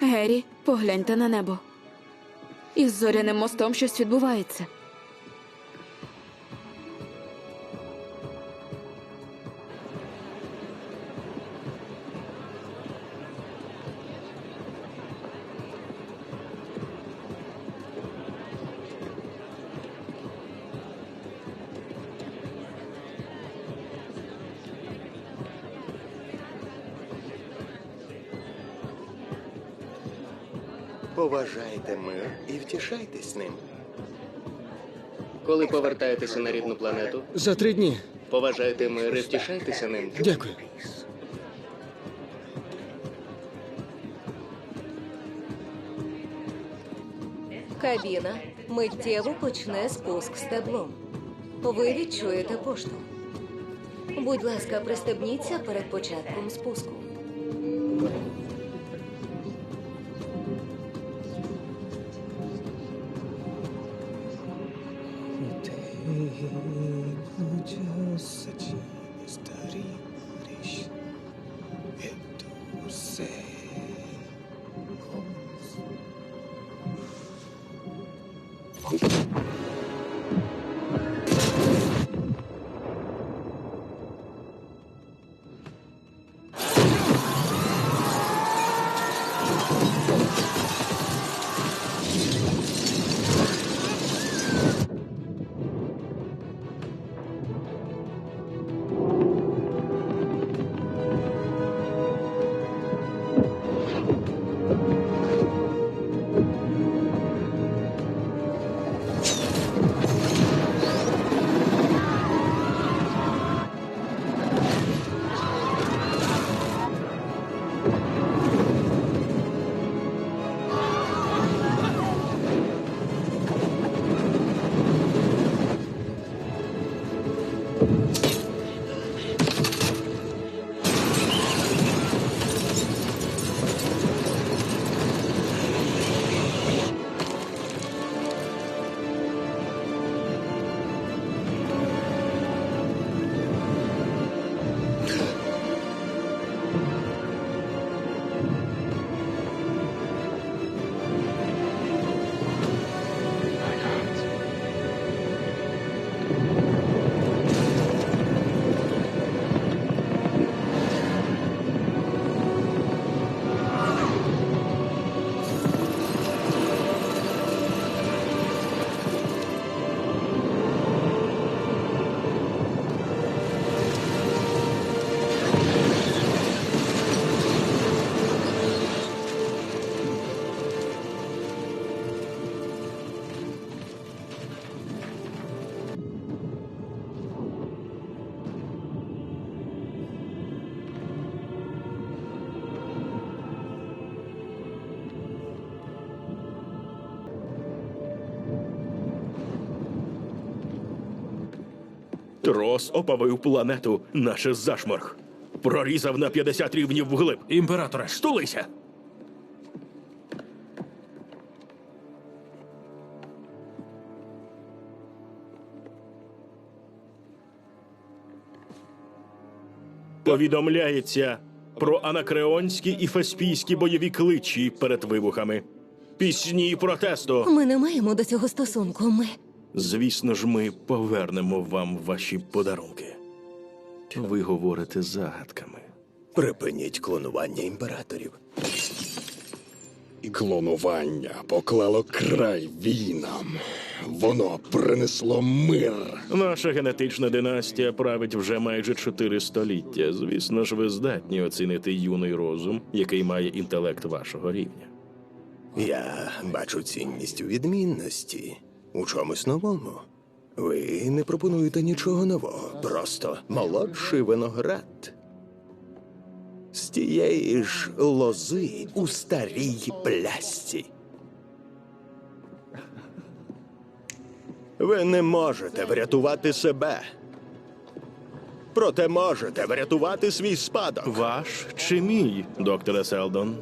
Гері, погляньте на небо. Із зоряним мостом щось відбувається. Поважайте мир і втішайтесь ним. Коли повертаєтеся на рідну планету, За три дні. поважайте мир і втішайтеся ним. Дякую. Кабіна миттєво почне спуск стеблом. Ви відчуєте поштовх. Будь ласка, пристебніться перед початком спуску. Dios. Трос опавив планету, наше зашморг. Прорізав на 50 рівнів вглиб. Імператоре, Стулися! Повідомляється про анакреонські і феспійські бойові кличі перед вибухами. Пісні протесту. Ми не маємо до цього стосунку. Ми Звісно ж, ми повернемо вам ваші подарунки. Ви говорите загадками. Припиніть клонування імператорів. Клонування поклало край війнам. Воно принесло мир. Наша генетична династія править вже майже чотири століття. Звісно ж, ви здатні оцінити юний розум, який має інтелект вашого рівня. Я бачу цінність у відмінності, у чомусь новому. Ви не пропонуєте нічого нового, просто молодший виноград. З тієї ж лози у старій плясці. Ви не можете врятувати себе. Проте можете врятувати свій спадок. Ваш чи мій, докторе Селдон?